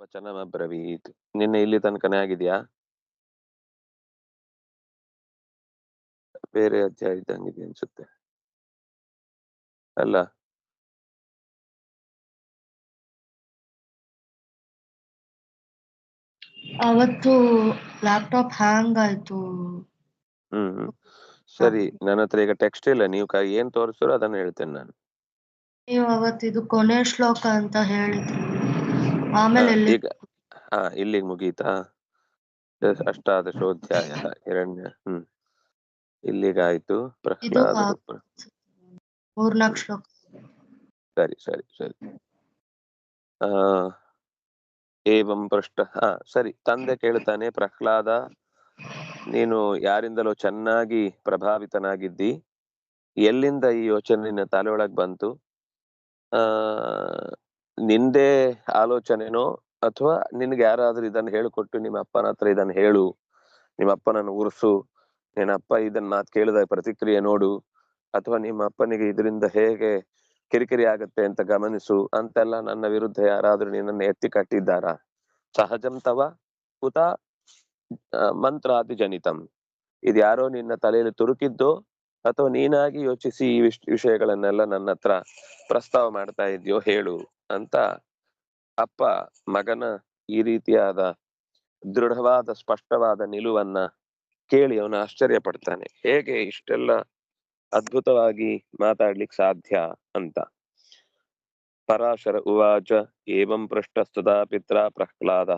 ವಚನಮಬ್ರವೀತ್ ನಿನ್ನೆ ಇಲ್ಲಿ ತನಕನೇ ಆಗಿದ್ಯಾ? ಬೇರೆ ಅಧ್ಯಾಯ ಇದ್ದಂಗಿದೆ ಅನ್ಸುತ್ತೆ. ಅಲ್ಲ. ಅವತ್ತು ಲ್ಯಾಪ್ಟಾಪ್ ಹ್ಯಾಂಗ್ ಆಯ್ತು. ಹ್ಮ್. ಸರಿ ನನ್ನ ಹತ್ರ ಈಗ ಟೆಕ್ಸ್ಟ್ ಇಲ್ಲ. ನೀವು ಏನ್ ತೋರಿಸ್ತೀರೋ ಅದನ್ನ ಹೇಳ್ತೇನೆ ನಾನು. ನೀವು ಅವತ್ತು ಇದು ಕೊನೆ ಶ್ಲೋಕ ಅಂತ ಹೇಳಿದ್ರಿ. ಆಮೇಲೆ ಈಗ ಹಾ ಇಲ್ಲಿಗೆ ಮುಗೀತಾ? ಅಷ್ಟಾದ ಅಷ್ಟಾದಶೋಧ್ಯಾಯ ಹಿರಣ್ಯ ಹ್ಮ್. ಇಲ್ಲಿಗಾಯ್ತು ಪ್ರಹ್ಲಾದ ಶ್ಲೋಕ. ಸರಿ ಸರಿ ಸರಿ. ಆ ಏವಂ ಪೃಷ್ಟ ಹಾ ಸರಿ. ತಂದೆ ಕೇಳ್ತಾನೆ ಪ್ರಹ್ಲಾದ ನೀನು ಯಾರಿಂದಲೋ ಚೆನ್ನಾಗಿ ಪ್ರಭಾವಿತನಾಗಿದ್ದಿ? ಎಲ್ಲಿಂದ ಈ ಯೋಚನೆ ನಿನ್ನ ತಲೆ ಒಳಗ್ ಬಂತು? ಆ ನಿಂದೇ ಆಲೋಚನೆನೋ ಅಥವಾ ನಿನ್ಗೆ ಯಾರಾದ್ರೂ ಇದನ್ನ ಹೇಳಿಕೊಟ್ಟು ನಿಮ್ಮ ಅಪ್ಪನ ಹತ್ರ ಇದನ್ನ ಹೇಳು, ನಿಮ್ಮ ಅಪ್ಪನನ್ನು ಉರ್ಸು, ನಿನ್ನ ಅಪ್ಪ ಇದನ್ನ ಮಾತು ಕೇಳಿದ ಪ್ರತಿಕ್ರಿಯೆ ನೋಡು, ಅಥವಾ ನಿಮ್ಮ ಅಪ್ಪನಿಗೆ ಇದರಿಂದ ಹೇಗೆ ಕಿರಿಕಿರಿ ಆಗತ್ತೆ ಅಂತ ಗಮನಿಸು, ಅಂತೆಲ್ಲ ನನ್ನ ವಿರುದ್ಧ ಯಾರಾದ್ರೂ ನಿನ್ನನ್ನು ಎತ್ತಿ ಕಟ್ಟಿದ್ದಾರಾ? ಸಹಜಂ ತವ ಉತ ಮಂತ್ರಾದಿ ಜನಿತಂ ಇದ್ಯಾರೋ ನಿನ್ನ ತಲೆಯಲ್ಲಿ ತುರುಕಿದ್ದೋ ಅಥವಾ ನೀನಾಗಿ ಯೋಚಿಸಿ ಈ ವಿಷ್- ವಿಷಯಗಳನ್ನೆಲ್ಲ ನನ್ನ ಹತ್ರ ಪ್ರಸ್ತಾವ ಮಾಡ್ತಾ ಇದೆಯೋ ಹೇಳು. ಅಂತ ಅಪ್ಪ ಮಗನ ಈ ರೀತಿಯಾದ ದೃಢವಾದ, ಸ್ಪಷ್ಟವಾದ ನಿಲುವನ್ನ ಕೇಳಿ ಅವನು ಆಶ್ಚರ್ಯ ಪಡ್ತಾನೆ. ಹೇಗೆ ಇಷ್ಟೆಲ್ಲ ಅದ್ಭುತವಾಗಿ ಮಾತಾಡ್ಲಿಕ್ಕೆ ಸಾಧ್ಯ ಅಂತ. ಪರಾಶರ ಉವಾಚ, ಏವಂ ಪೃಷ್ಟಸ್ತುತ ಪಿತ್ರ ಪ್ರಹ್ಲಾದ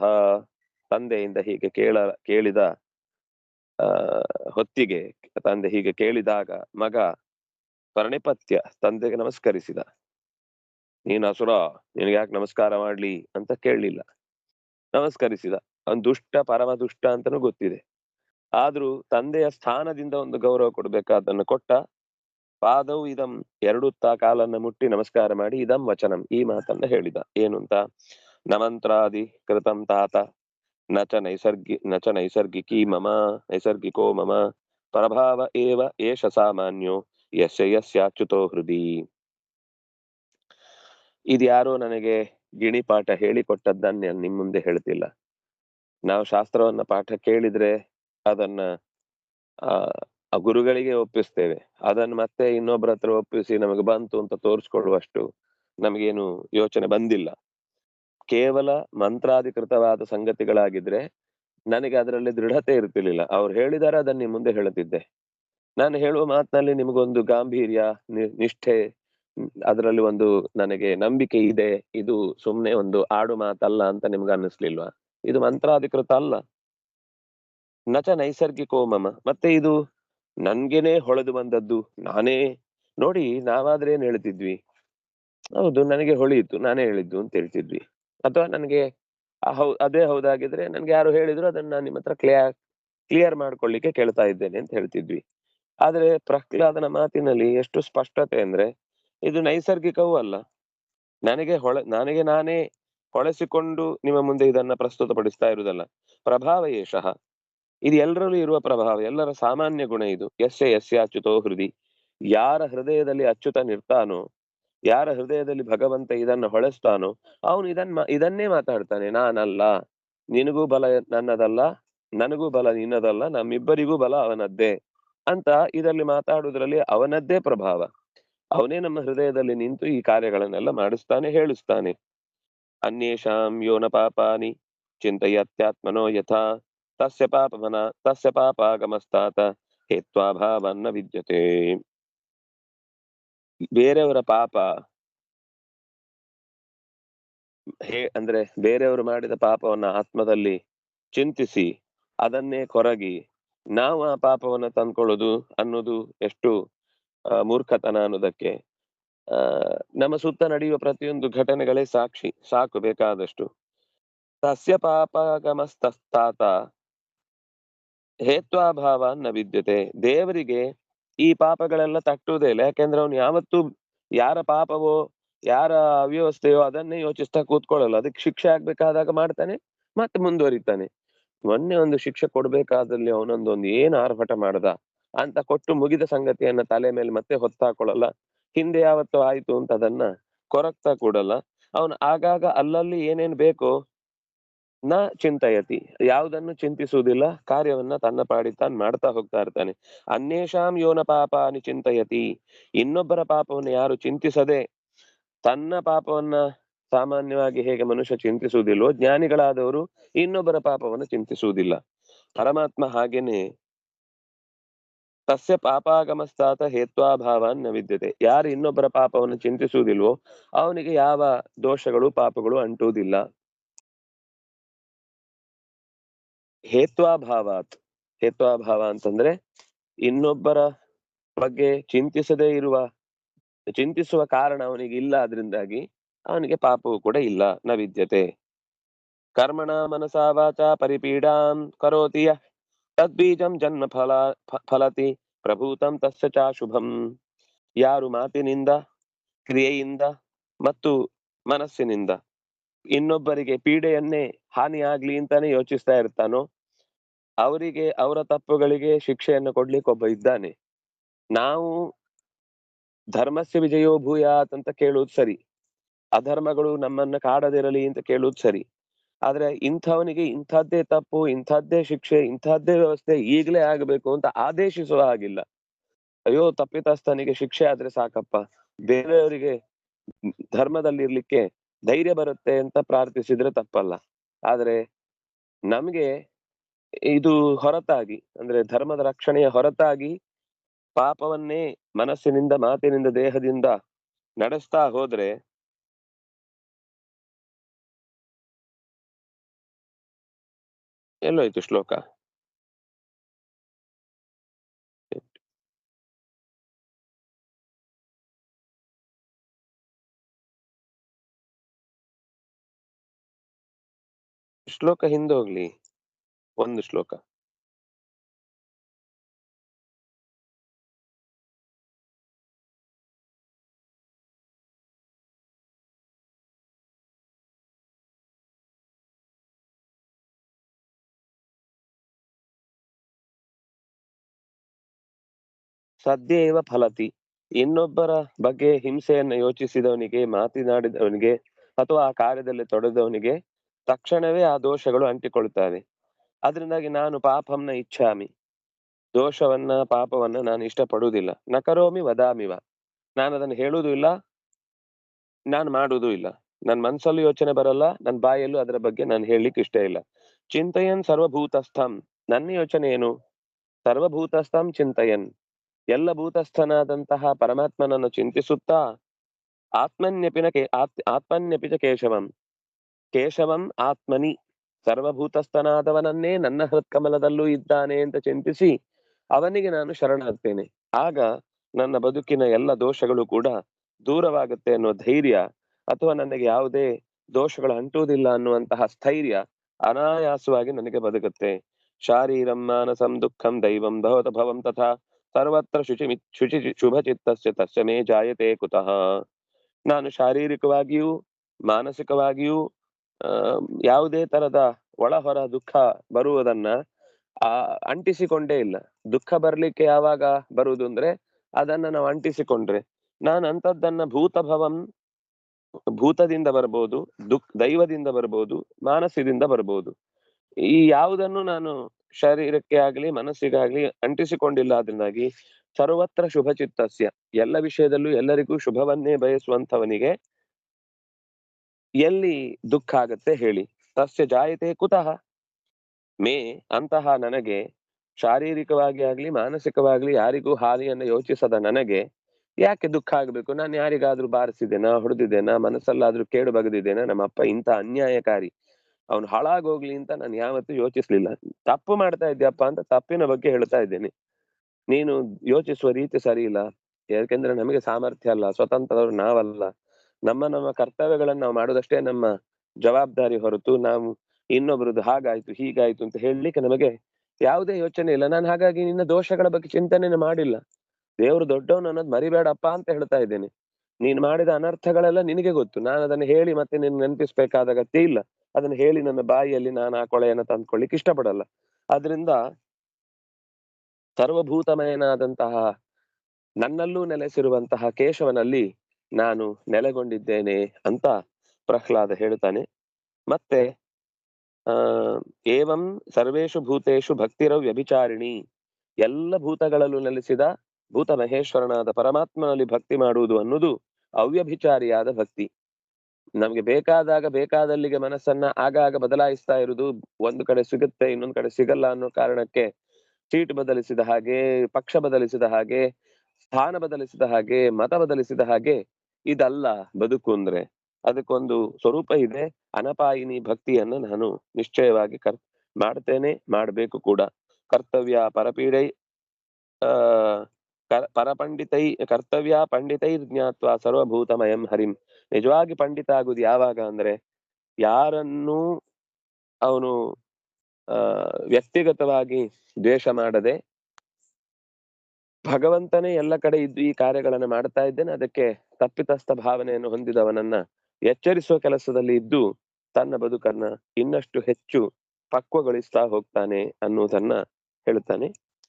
ತಂದೆಯಿಂದ ಹೀಗೆ ಕೇಳ, ಕೇಳಿದ ಹೊತ್ತಿಗೆ ತಂದೆ ಹೀಗೆ ಕೇಳಿದಾಗ ಮಗ ಪರ್ಣಿಪತ್ಯ ತಂದೆಗೆ ನಮಸ್ಕರಿಸಿದ. ನೀನು ಅಸುರ, ನಿನಗೆ ಯಾಕೆ ನಮಸ್ಕಾರ ಮಾಡ್ಲಿ ಅಂತ ಕೇಳಲಿಲ್ಲ. ನಮಸ್ಕರಿಸಿದ. ಅವನ್ ದುಷ್ಟ ಪರಮ ದುಷ್ಟ ಅಂತಾನು ಗೊತ್ತಿದೆ. ಆದ್ರೂ ತಂದೆಯ ಸ್ಥಾನದಿಂದ ಒಂದು ಗೌರವ ಕೊಡ್ಬೇಕಾದನ್ನು ಕೊಟ್ಟ ಪಾದವು ಇದಂ ಎರಡು ತಾ ಕಾಲನ್ನ ಮುಟ್ಟಿ ನಮಸ್ಕಾರ ಮಾಡಿ ಇದಂ ವಚನಂ ಈ ಮಾತನ್ನ ಹೇಳಿದ. ಏನು ಅಂತ ನಮಂತ್ರಾದಿ ಕೃತಂ ತಾತ. ನಚ ನೈಸರ್ಗಿ ನಚ ನೈಸರ್ಗಿಕಿ ಮಮ, ನೈಸರ್ಗಿಕೋ ಮಮ, ಪ್ರಭಾವ ಏವ ಏಷ ಸಾಮಾನ್ಯೋ, ಯಸ್ಯ ಯಸ್ಯಾಚ್ಯುತೋ ಹೃದಿ. ಇದ್ಯಾರೋ ನನಗೆ ಗಿಣಿ ಪಾಠ ಹೇಳಿಕೊಟ್ಟದ್ದನ್ನ ನಾನು ನಿಮ್ಮ ಮುಂದೆ ಹೇಳ್ತಿಲ್ಲ. ನಾವು ಶಾಸ್ತ್ರವನ್ನ ಪಾಠ ಕೇಳಿದ್ರೆ ಅದನ್ನ, ಆ ಗುರುಗಳಿಗೆ ಒಪ್ಪಿಸ್ತೇವೆ. ಅದನ್ನ ಮತ್ತೆ ಇನ್ನೊಬ್ಬರ ಹತ್ರ ಒಪ್ಪಿಸಿ ನಮಗೆ ಬಂತು ಅಂತ ತೋರಿಸ್ಕೊಳ್ಳುವಷ್ಟು ನಮಗೇನು ಯೋಚನೆ ಬಂದಿಲ್ಲ. ಕೇವಲ ಮಂತ್ರಾಧಿಕೃತವಾದ ಸಂಗತಿಗಳಾಗಿದ್ರೆ ನನಗೆ ಅದರಲ್ಲಿ ದೃಢತೆ ಇರ್ತಿರ್ಲಿಲ್ಲ. ಅವ್ರು ಹೇಳಿದಾರೆ ಅದನ್ನ ನಿಮ್ಮ ಮುಂದೆ ಹೇಳುತ್ತಿದ್ದೆ ನಾನು ಹೇಳುವ ಮಾತಿನಲ್ಲಿ ನಿಮಗೊಂದು ಗಾಂಭೀರ್ಯ ನಿಷ್ಠೆ ಅದರಲ್ಲಿ ಒಂದು ನನಗೆ ನಂಬಿಕೆ ಇದೆ, ಇದು ಸುಮ್ನೆ ಒಂದು ಆಡು ಮಾತಲ್ಲ ಅಂತ ನಿಮ್ಗೆ ಅನ್ನಿಸ್ಲಿಲ್ವಾ? ಇದು ಮಂತ್ರಾಧಿಕೃತ ಅಲ್ಲ. ನಚ ನೈಸರ್ಗಿಕೋ ಮಮ. ಮತ್ತೆ ಇದು ನನ್ಗೆನೆ ಹೊಳೆದು ಬಂದದ್ದು, ನಾನೇ. ನೋಡಿ, ನಾವಾದ್ರೆ ಏನ್ ಹೇಳ್ತಿದ್ವಿ? ಹೌದು, ನನಗೆ ಹೊಳೆಯಿತು, ನಾನೇ ಹೇಳಿದ್ದು ಅಂತ ಹೇಳ್ತಿದ್ವಿ. ಅಥವಾ ನನಗೆ ಅದೇ ಹೌದಾಗಿದ್ರೆ ನನ್ಗೆ ಯಾರು ಹೇಳಿದ್ರು, ಅದನ್ನ ನಾನು ನಿಮ್ಮ ಹತ್ರ ಕ್ಲಿಯರ್ ಕ್ಲಿಯರ್ ಮಾಡ್ಕೊಳ್ಳಿಕ್ಕೆ ಕೇಳ್ತಾ ಇದ್ದೇನೆ ಅಂತ ಹೇಳ್ತಿದ್ವಿ. ಆದ್ರೆ ಪ್ರಹ್ಲಾದನ ಮಾತಿನಲ್ಲಿ ಎಷ್ಟು ಸ್ಪಷ್ಟತೆ ಅಂದ್ರೆ ಇದು ನೈಸರ್ಗಿಕವೂ ಅಲ್ಲ. ನನಗೆ ಹೊಳೆ, ನನಗೆ ನಾನೇ ಹೊಳೆಸಿಕೊಂಡು ನಿಮ್ಮ ಮುಂದೆ ಇದನ್ನ ಪ್ರಸ್ತುತಪಡಿಸ್ತಾ ಇರುವುದಲ್ಲ. ಪ್ರಭಾವ ಏಷಃ. ಇದು ಎಲ್ಲರಲ್ಲೂ ಇರುವ ಪ್ರಭಾವ, ಎಲ್ಲರ ಸಾಮಾನ್ಯ ಗುಣ ಇದು. ಯಸ್ಯ ಯಸ್ಯ ಅಚ್ಯುತೋ ಹೃದಿ. ಯಾರ ಹೃದಯದಲ್ಲಿ ಅಚ್ಯುತನಿರ್ತಾನೋ ಯಾರ ಹೃದಯದಲ್ಲಿ ಭಗವಂತ ಇದನ್ನ ಹೊಳೆಸ್ತಾನೋ, ಅವನು ಇದನ್ನ ಇದನ್ನೇ ಮಾತಾಡ್ತಾನೆ. ನಾನಲ್ಲ, ನಿನಗೂ ಬಲ ನನ್ನದಲ್ಲ, ನನಗೂ ಬಲ ನಿನ್ನದಲ್ಲ, ನಮ್ಮಿಬ್ಬರಿಗೂ ಬಲ ಅವನದ್ದೇ ಅಂತ ಇದರಲ್ಲಿ ಮಾತಾಡುವುದರಲ್ಲಿ ಅವನದ್ದೇ ಪ್ರಭಾವ. ಅವನೇ ನಮ್ಮ ಹೃದಯದಲ್ಲಿ ನಿಂತು ಈ ಕಾರ್ಯಗಳನ್ನೆಲ್ಲ ಮಾಡಿಸ್ತಾನೆ, ಹೇಳಿಸ್ತಾನೆ. ಅನ್ಯೇಷಾಂ ಯೋನ ಪಾಪಾನಿ ಚಿಂತೆಯತ್ಯಾತ್ಮನೋ ಯಥಾ, ತಸ್ಯ ಪಾಪಮನ, ತಸ್ಯ ಪಾಪಾಗಮಸ್ತಾತ ಹೇತ್ವಾಭಾವನ್ನ ವಿದ್ಯತೆ. ಬೇರೆಯವರ ಪಾಪ ಹೇ, ಅಂದ್ರೆ ಬೇರೆಯವರು ಮಾಡಿದ ಪಾಪವನ್ನ ಆತ್ಮದಲ್ಲಿ ಚಿಂತಿಸಿ, ಅದನ್ನೇ ಕೊರಗಿ, ನಾವು ಆ ಪಾಪವನ್ನ ತಂದ್ಕೊಳ್ಳೋದು ಅನ್ನೋದು ಎಷ್ಟು ಮೂರ್ಖತನ ಅನ್ನೋದಕ್ಕೆ. ನಮ್ಮ ಸುತ್ತ ನಡೆಯುವ ಪ್ರತಿಯೊಂದು ಘಟನೆಗಳೇ ಸಾಕ್ಷಿ, ಸಾಕು ಬೇಕಾದಷ್ಟು. ತಸ್ಯ ಪಾಪಗಮಸ್ತಾತ ಹೇತ್ವಾಭಾವ ನ ವಿದ್ಯತೆ. ದೇವರಿಗೆ ಈ ಪಾಪಗಳೆಲ್ಲ ತಟ್ಟುವುದೇ ಇಲ್ಲ. ಯಾಕೆಂದ್ರೆ ಅವನು ಯಾವತ್ತೂ ಯಾರ ಪಾಪವೋ, ಯಾರ ಅವ್ಯವಸ್ಥೆಯೋ ಅದನ್ನೇ ಯೋಚಿಸ್ತಾ ಕೂತ್ಕೊಳ್ಳಲ್ಲ. ಅದಕ್ಕೆ ಶಿಕ್ಷೆ ಆಗ್ಬೇಕಾದಾಗ ಮಾಡ್ತಾನೆ, ಮತ್ತೆ ಮುಂದುವರಿತಾನೆ. ಮೊನ್ನೆ ಒಂದು ಶಿಕ್ಷೆ ಕೊಡ್ಬೇಕಾದಲ್ಲಿ ಅವನೊಂದು, ಒಂದು ಏನ್ ಆರ್ಭಟ ಮಾಡ್ದ? ಅಂತ ಕೊಟ್ಟು ಮುಗಿದ ಸಂಗತಿಯನ್ನ ತಲೆ ಮೇಲೆ ಮತ್ತೆ ಹೊತ್ತಾಕೊಳ್ಳಲ್ಲ. ಹಿಂದೆ ಯಾವತ್ತು ಆಯ್ತು ಅಂತ ಅದನ್ನ ಕೊರಗ್ತಾ ಕೂಡಲ್ಲ. ಅವನು ಆಗಾಗ ಅಲ್ಲಲ್ಲಿ ಏನೇನ್ ಬೇಕೋ ನ ಚಿಂತಯತಿ. ಯಾವುದನ್ನು ಚಿಂತಿಸುವುದಿಲ್ಲ, ಕಾರ್ಯವನ್ನ ತನ್ನ ಪಾಡಿ ತಾನು ಮಾಡ್ತಾ ಹೋಗ್ತಾ ಇರ್ತಾನೆ. ಅನ್ಯೇಷಾಂ ಯೋನ ಪಾಪ ಅನಿ ಚಿಂತಯತಿ. ಇನ್ನೊಬ್ಬರ ಪಾಪವನ್ನು ಯಾರು ಚಿಂತಿಸದೆ ತನ್ನ ಪಾಪವನ್ನ ಸಾಮಾನ್ಯವಾಗಿ ಹೇಗೆ ಮನುಷ್ಯ ಚಿಂತಿಸುವುದಿಲ್ಲೋ ಜ್ಞಾನಿಗಳಾದವರು ಇನ್ನೊಬ್ಬರ ಪಾಪವನ್ನು ಚಿಂತಿಸುವುದಿಲ್ಲ. ಪರಮಾತ್ಮ ಹಾಗೇನೆ ತಸ್ಯ ಪಾಪಾಗಮಸ್ತಾತ ಹೇತ್ವಾಭಾವಾನ್ನ ವಿದ್ಯತೆ ಯಾರು ಇನ್ನೊಬ್ಬರ ಪಾಪವನ್ನು ಚಿಂತಿಸುವುದಿಲ್ವೋ, ಅವನಿಗೆ ಯಾವ ದೋಷಗಳು ಪಾಪಗಳು ಅಂಟುವುದಿಲ್ಲ. ಹೇತ್ವಾಭಾವಾತ್ ಹೇತ್ವಾಭಾವ ಅಂತಂದ್ರೆ, ಇನ್ನೊಬ್ಬರ ಬಗ್ಗೆ ಚಿಂತಿಸದೇ ಇರುವ, ಚಿಂತಿಸುವ ಕಾರಣ ಅವನಿಗೆ ಇಲ್ಲ ಅದರಿಂದಾಗಿ ಅವನಿಗೆ ಪಾಪವು ಕೂಡ ಇಲ್ಲ, ನ ವಿದ್ಯತೆ. ಕರ್ಮಣ ಮನಸಾ ವಾಚ ಪರಿಪೀಡಾಂ ಕರೋತಿ ಯಃ. ತದ್ಬೀಜಂ ಜನ್ಮ ಫಲ ಫಲತಿ ಪ್ರಭೂತಂ ತಸ್ಯ ಚಾ ಶುಭಂ ಯಾರು ಮಾತಿನಿಂದ ಕ್ರಿಯೆಯಿಂದ ಮತ್ತು ಮನಸ್ಸಿನಿಂದ ಇನ್ನೊಬ್ಬರಿಗೆ ಪೀಡೆಯನ್ನೇ ಹಾನಿಯಾಗ್ಲಿ ಅಂತಾನೆ ಯೋಚಿಸ್ತಾ ಇರ್ತಾನೋ, ಅವರಿಗೆ, ಅವರ ತಪ್ಪುಗಳಿಗೆ ಶಿಕ್ಷೆಯನ್ನು ಕೊಡ್ಲಿಕ್ಕೆ ಒಬ್ಬ ಇದ್ದಾನೆ. ನಾವು ಧರ್ಮಸ್ಯ ವಿಜಯೋ ಭೂಯಾತ್ ಅಂತ ಕೇಳುವುದು ಸರಿ. ಅಧರ್ಮಗಳು ನಮ್ಮನ್ನ ಕಾಡದಿರಲಿ ಅಂತ ಕೇಳುವುದು ಸರಿ. ಆದ್ರೆ ಇಂಥವನಿಗೆ ಇಂಥದ್ದೇ ತಪ್ಪು, ಇಂಥದ್ದೇ ಶಿಕ್ಷೆ, ಇಂಥದ್ದೇ ವ್ಯವಸ್ಥೆ ಈಗಲೇ ಆಗಬೇಕು ಅಂತ ಆದೇಶಿಸುವ ಹಾಗಿಲ್ಲ. ಅಯ್ಯೋ, ತಪ್ಪಿತಸ್ಥನಿಗೆ ಶಿಕ್ಷೆ ಆದ್ರೆ ಸಾಕಪ್ಪ. ಬೇರೆಯವರಿಗೆ ಧರ್ಮದಲ್ಲಿರ್ಲಿಕ್ಕೆ ಧೈರ್ಯ ಬರುತ್ತೆ ಅಂತ ಪ್ರಾರ್ಥಿಸಿದ್ರೆ ತಪ್ಪಲ್ಲ. ಆದ್ರೆ ನಮ್ಗೆ ಇದು ಹೊರತಾಗಿ, ಅಂದ್ರೆ ಧರ್ಮದ ರಕ್ಷಣೆಯ ಹೊರತಾಗಿ ಪಾಪವನ್ನೇ ಮನಸ್ಸಿನಿಂದ, ಮಾತಿನಿಂದ, ದೇಹದಿಂದ ನಡೆಸ್ತಾ ಹೋದ್ರೆ ಎಲ್ಲೋಯ್ತು ಶ್ಲೋಕ ಶ್ಲೋಕ ಹಿಂದೆ ಹೋಗ್ಲಿ ಒಂದು ಶ್ಲೋಕ ಸದ್ಯೇವ ಫಲತಿ. ಇನ್ನೊಬ್ಬರ ಬಗ್ಗೆ ಹಿಂಸೆಯನ್ನು ಯೋಚಿಸಿದವನಿಗೆ, ಮಾತನಾಡಿದವನಿಗೆ ಅಥವಾ ಆ ಕಾರ್ಯದಲ್ಲಿ ತೊಡೆದವನಿಗೆ ತಕ್ಷಣವೇ ಆ ದೋಷಗಳು ಅಂಟಿಕೊಳ್ಳುತ್ತವೆ. ಅದರಿಂದಾಗಿ ನಾನು ಪಾಪಂನ ಇಚ್ಛಾಮಿ. ದೋಷವನ್ನ, ಪಾಪವನ್ನ ನಾನು ಇಷ್ಟಪಡುವುದಿಲ್ಲ. ನಕರೋಮಿ ವದಾಮಿವ ನಾನು ಅದನ್ನು ಹೇಳುವುದೂ ಇಲ್ಲ. ನಾನು ಮಾಡುವುದೂ ಇಲ್ಲ. ನನ್ನ ಮನಸ್ಸಲ್ಲೂ ಯೋಚನೆ ಬರಲ್ಲ. ನನ್ನ ಬಾಯಲ್ಲೂ ಅದರ ಬಗ್ಗೆ ನಾನು ಹೇಳಲಿಕ್ಕೆ ಇಷ್ಟ ಇಲ್ಲ. ಚಿಂತಯನ್ ಸರ್ವಭೂತಸ್ಥಂ. ನನ್ನ ಯೋಚನೆ ಏನು? ಸರ್ವಭೂತಸ್ಥಂ ಚಿಂತಯನ್. ಎಲ್ಲ ಭೂತಸ್ಥನಾದಂತಹ ಪರಮಾತ್ಮನನ್ನು ಚಿಂತಿಸುತ್ತಾ ಆತ್ಮನ್ಯಪಿನ ಕೇ, ಆತ್ ಕೇಶವಂ. ಕೇಶವಂ ಆತ್ಮನಿ. ಸರ್ವಭೂತಸ್ಥನಾದವನನ್ನೇ ನನ್ನ ಹೃತ್ಕಮಲದಲ್ಲೂ ಇದ್ದಾನೆ ಅಂತ ಚಿಂತಿಸಿ ಅವನಿಗೆ ನಾನು ಶರಣಾಗ್ತೇನೆ. ಆಗ ನನ್ನ ಬದುಕಿನ ಎಲ್ಲ ದೋಷಗಳು ಕೂಡ ದೂರವಾಗುತ್ತೆ ಅನ್ನೋ ಧೈರ್ಯ ಅಥವಾ ನನಗೆ ಯಾವುದೇ ದೋಷಗಳು ಅಂಟುವುದಿಲ್ಲ ಅನ್ನುವಂತಹ ಸ್ಥೈರ್ಯ ಅನಾಯಾಸವಾಗಿ ನನಗೆ ಬದುಕುತ್ತೆ. ಶಾರೀರಂ, ಮಾನಸಂ, ದುಃಖಂ, ದೈವಂ ಭವತ ಭವಂ ತಥಾ ಸರ್ವತ್ರ ಶುಚಿ ಶುಚಿ ಶುಭ ಚಿತ್ತಸ್ಯ ತಸ್ಯ ಮೇ ಜಾಯತೆ ಕುತಃ ನಾನು ಶಾರೀರಿಕವಾಗಿಯೂ, ಮಾನಸಿಕವಾಗಿಯೂ ಯಾವುದೇ ತರದ ಒಳಹೊರ ದುಃಖ ಬರುವುದನ್ನ, ಆ, ಅಂಟಿಸಿಕೊಂಡೇ ಇಲ್ಲ. ದುಃಖ ಬರ್ಲಿಕ್ಕೆ ಯಾವಾಗ ಬರುವುದು ಅಂದ್ರೆ, ಅದನ್ನ ನಾವು ಅಂಟಿಸಿಕೊಂಡ್ರೆ. ನಾನು ಅಂತದ್ದನ್ನ ಭೂತಭವಂ, ಭೂತದಿಂದ ಬರ್ಬೋದು ದುಃಖ ದೈವದಿಂದ ಬರ್ಬೋದು ಮಾನಸದಿಂದ ಬರ್ಬೋದು ಈ ಯಾವುದನ್ನು ನಾನು ಶರೀರಕ್ಕೆ ಆಗ್ಲಿ ಮನಸ್ಸಿಗಾಗ್ಲಿ ಅಂಟಿಸಿಕೊಂಡಿಲ್ಲ ಅದರಿಂದಾಗಿ ಸರ್ವತ್ರ ಶುಭ ಚಿತ್ತಸ್ಯ ಎಲ್ಲ ವಿಷಯದಲ್ಲೂ ಎಲ್ಲರಿಗೂ ಶುಭವನ್ನೇ ಬಯಸುವಂತವನಿಗೆ ಎಲ್ಲಿ ದುಃಖ ಆಗತ್ತೆ ಹೇಳಿ. ತಸ್ಯ ಜಾಯತೆ ಕುತಃ. ಮೇ ಅಂತಹ ನನಗೆ ಶಾರೀರಿಕವಾಗಿ ಆಗ್ಲಿ, ಮಾನಸಿಕವಾಗ್ಲಿ ಯಾರಿಗೂ ಹಾನಿಯನ್ನು ಯೋಚಿಸದ ನನಗೆ ಯಾಕೆ ದುಃಖ ಆಗ್ಬೇಕು? ನಾನು ಯಾರಿಗಾದ್ರೂ ಬಾರಿಸಿದ್ದೇನಾ ಹೊಡೆದಿದ್ದೇನಾ ಮನಸ್ಸಲ್ಲಾದ್ರೂ ಕೇಡು ಬಗೆದಿದ್ದೇನಾ ನಮ್ಮ ಅಪ್ಪ ಇಂಥ ಅನ್ಯಾಯಕಾರಿ. ಅವನು ಹಾಳಾಗೋಗ್ಲಿ ಅಂತ ನಾನು ಯಾವತ್ತೂ ಯೋಚಿಸ್ಲಿಲ್ಲ. ತಪ್ಪು ಮಾಡ್ತಾ ಇದ್ಯಪ್ಪ ಅಂತ ತಪ್ಪಿನ ಬಗ್ಗೆ ಹೇಳ್ತಾ ಇದ್ದೇನೆ. ನೀನು ಯೋಚಿಸುವ ರೀತಿ ಸರಿ ಇಲ್ಲ. ಯಾಕೆಂದ್ರೆ ನಮಗೆ ಸಾಮರ್ಥ್ಯ ಅಲ್ಲ ಸ್ವತಂತ್ರರು ನಾವಲ್ಲ. ನಮ್ಮ ನಮ್ಮ ಕರ್ತವ್ಯಗಳನ್ನು ನಾವು ಮಾಡೋದಷ್ಟೇ ನಮ್ಮ ಜವಾಬ್ದಾರಿ ಹೊರತು ನಾವು ಇನ್ನೊಬ್ರದ್ದು ಹಾಗಾಯ್ತು, ಹೀಗಾಯ್ತು ಅಂತ ಹೇಳಲಿಕ್ಕೆ ನಮಗೆ ಯಾವುದೇ ಯೋಚನೆ ಇಲ್ಲ. ನಾನು ಹಾಗಾಗಿ ನಿನ್ನ ದೋಷಗಳ ಬಗ್ಗೆ ಚಿಂತನೆ ಮಾಡಿಲ್ಲ. ದೇವರು ದೊಡ್ಡವನು ಅನ್ನೋದು ಮರಿಬೇಡಪ್ಪ ಅಂತ ಹೇಳ್ತಾ ಇದ್ದೇನೆ. ನೀನು ಮಾಡಿದ ಅನರ್ಥಗಳೆಲ್ಲ ನಿನಗೆ ಗೊತ್ತು. ನಾನು ಅದನ್ನು ಹೇಳಿ ಮತ್ತೆ ನಿನ್ ನೆನಪಿಸ್ಬೇಕಾದ ಅಗತ್ಯ ಇಲ್ಲ. ಅದನ್ನ ಹೇಳಿ ನನ್ನ ಬಾಯಿಯಲ್ಲಿ ನಾನು ಆ ಕೊಳೆಯನ್ನು ತಂದ್ಕೊಳ್ಳಿಕ್ಕೆ ಇಷ್ಟಪಡಲ್ಲ. ಆದ್ರಿಂದ ಸರ್ವಭೂತಮಯನಾದಂತಹ ನನ್ನಲ್ಲೂ ನೆಲೆಸಿರುವಂತಹ ಕೇಶವನಲ್ಲಿ ನಾನು ನೆಲೆಗೊಂಡಿದ್ದೇನೆ ಅಂತ ಪ್ರಹ್ಲಾದ ಹೇಳುತ್ತಾನೆ. ಮತ್ತೆ, ಆ, ಏವಂ ಸರ್ವೇಶು ಭೂತೇಷು ಭಕ್ತಿರ ವ್ಯಭಿಚಾರಿಣಿ. ಎಲ್ಲ ಭೂತಗಳಲ್ಲೂ ನೆಲೆಸಿದ ಭೂತ ಮಹೇಶ್ವರನಾದ ಪರಮಾತ್ಮನಲ್ಲಿ ಭಕ್ತಿ ಮಾಡುವುದು ಅನ್ನೋದು ಅವ್ಯಭಿಚಾರಿಯಾದ ಭಕ್ತಿ. ನಮ್ಗೆ ಬೇಕಾದಾಗ ಬೇಕಾದಲ್ಲಿಗೆ ಮನಸ್ಸನ್ನ ಆಗಾಗ ಬದಲಾಯಿಸ್ತಾ ಇರುವುದು ಒಂದು ಕಡೆ ಸಿಗುತ್ತೆ, ಇನ್ನೊಂದು ಕಡೆ ಸಿಗಲ್ಲ ಅನ್ನೋ ಕಾರಣಕ್ಕೆ ಸೀಟ್ ಬದಲಿಸಿದ ಹಾಗೆ, ಪಕ್ಷ ಬದಲಿಸಿದ ಹಾಗೆ, ಸ್ಥಾನ ಬದಲಿಸಿದ ಹಾಗೆ, ಮತ ಬದಲಿಸಿದ ಹಾಗೆ ಇದಲ್ಲ ಬದುಕು ಅಂದ್ರೆ. ಅದಕ್ಕೊಂದು ಸ್ವರೂಪ ಇದೆ, ಅನಪಾಯಿನಿ ಭಕ್ತಿಯನ್ನ ನಾನು ನಿಶ್ಚಯವಾಗಿ ಕರ್, ಮಾಡ್ತೇನೆ, ಮಾಡ್ಬೇಕು ಕೂಡ. ಕರ್ತವ್ಯ, ಪರಪೀಡೈ, ಆ ಪರಪಂಡಿತೈ, ಕರ್ತವ್ಯ ಪಂಡಿತೈ ಜ್ಞಾತ್ವ ಸರ್ವಭೂತಮಯಂ ಹರಿಂ. ನಿಜವಾಗಿ ಪಂಡಿತ ಆಗುದು ಯಾವಾಗ ಅಂದ್ರೆ, ಯಾರನ್ನು ಅವನು ವ್ಯಕ್ತಿಗತವಾಗಿ ದ್ವೇಷ ಮಾಡದೆ, ಭಗವಂತನೇ ಎಲ್ಲ ಕಡೆ ಇದ್ದು ಈ ಕಾರ್ಯಗಳನ್ನ ಮಾಡ್ತಾ ಇದ್ದೇನೆ, ಅದಕ್ಕೆ ತಪ್ಪಿತಸ್ಥ ಭಾವನೆಯನ್ನು ಹೊಂದಿದವನನ್ನ ಎಚ್ಚರಿಸುವ ಕೆಲಸದಲ್ಲಿ ಇದ್ದು ತನ್ನ ಬದುಕನ್ನ ಇನ್ನಷ್ಟು ಹೆಚ್ಚು ಪಕ್ವಗೊಳಿಸ್ತಾ ಹೋಗ್ತಾನೆ ಅನ್ನುವುದನ್ನ ಹೇಳ್ತಾನೆ.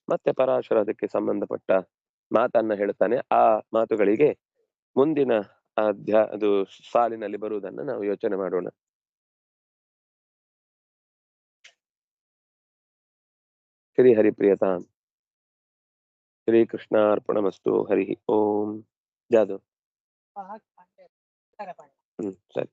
ಮತ್ತೆ ಪರಾಶರ ಅದಕ್ಕೆ ಸಂಬಂಧಪಟ್ಟ ಮಾತನ್ನ ಹೇಳ್ತಾನೆ ಆ ಮಾತುಗಳಿಗೆ ಮುಂದಿನ ಅಧ್ಯ ಅದು ಸಾಲಿನಲ್ಲಿ ಬರುವುದನ್ನ ನಾವು ಯೋಚನೆ ಮಾಡೋಣ. ಶ್ರೀ ಹರಿಪ್ರಿಯತಾಂ. ಶ್ರೀ ಕೃಷ್ಣಾರ್ಪಣಮಸ್ತು ಹರಿ ಓಂ ಜಾದು ಹ್ಮ್ ಸರಿ.